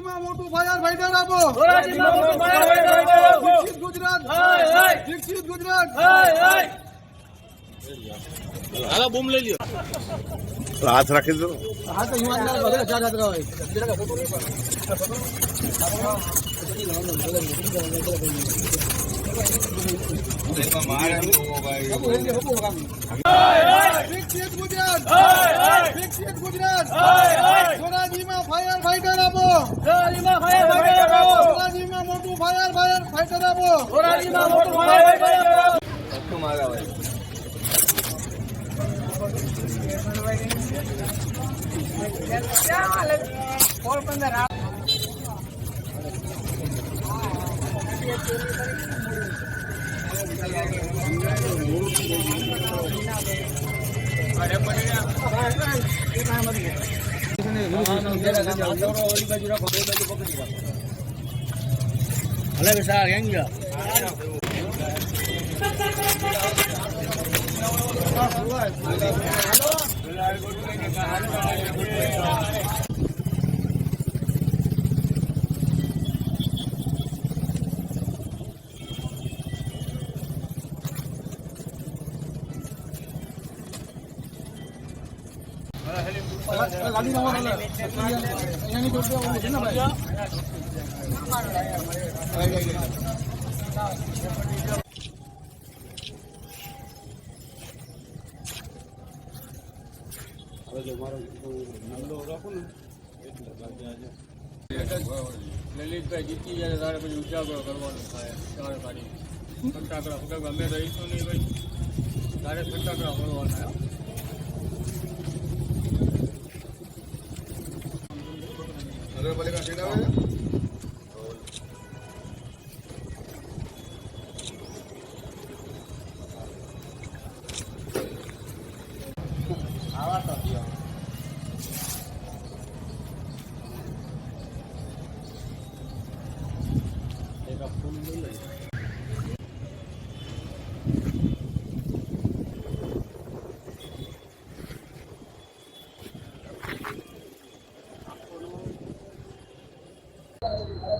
ધોરાજીમાં મોટું fire fighter આપો ધોરાજીમાં મોટું ફાયર ફાઈટર આપો. વિકસિત ગુજરાત. હાય, હાય. વિકસિત ગુજરાત. હાય, હાય. હાથ રાખી દો. ચાર હાથ વિકસિત ગુજરાત. વિકસિત ગુજરાત હાય, હાય. ધોરાજીમાં ફાયર ફાઈટર આપો ધોરાજીમાં ફાયર ફાઈટર આપો. ધોરાજીમાં મોટું ફાયર ફાયર ફાઈટર આપો ધોરાજીમાં મોટું ફાયર ફાઈટર આપો. ગાડી ના વાળા અહીંયાની જોડે આવું છે ને ભાઈ લલિતભાઈ જીતી જાય તારે પછી ઉજાગરો કરવાનો થાય ચાર પાડી ફટાકડા ફટાકડા અમે રહીશું નહીં ભાઈ તારે ફટાકડા ફોડવાના હો. નગરપાલિકા સીટ આવે છે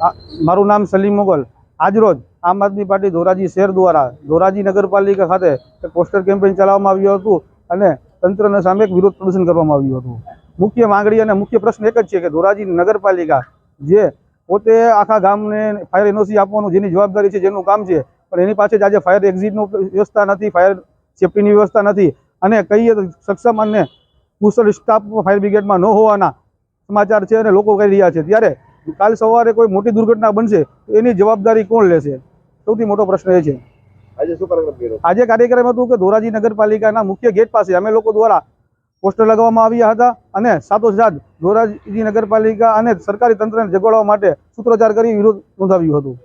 મારું નામ સલીમ મોગલ. આજરોજ આમ આદમી પાર્ટી ધોરાજી શહેર દ્વારા ધોરાજી નગરપાલિકા ખાતે એક પોસ્ટર કેમ્પેઇન ચલાવવામાં આવ્યું હતું અને તંત્રના સામે એક વિરોધ પ્રદર્શન કરવામાં આવ્યું હતું. મુખ્ય માંગણી અને મુખ્ય પ્રશ્ન એક જ છે કે ધોરાજી નગરપાલિકા જે પોતે આખા ગામને ફાયર એનઓસી આપવાનું જેની જવાબદારી છે જેનું કામ છે, પણ એની પાસે જ આજે ફાયર એક્ઝિટનું વ્યવસ્થા નથી, ફાયર સેફટીની વ્યવસ્થા નથી અને કહીએ તો સક્ષમ અને કુશળ સ્ટાફ ફાયર બ્રિગેડમાં ન હોવાના સમાચાર છે અને લોકો કહી રહ્યા છે. ત્યારે કાલ સવારે કોઈ મોટી દુર્ઘટના બનશે તો એની જવાબદારી કોણ લેશે? સૌથી મોટો પ્રશ્ન એ છે. આજે શું કાર્યક્રમ હતું કે ધોરાજી નગરપાલિકાના મુખ્ય ગેટ પાસે અમે લોકો દ્વારા પોસ્ટર લગાવવામાં આવ્યા હતા અને સાથોસાથ ધોરાજી નગરપાલિકા અને સરકારી તંત્રને જગાડવા માટે સૂત્રોચ્ચાર કરી વિરોધ નોંધાવ્યું હતું.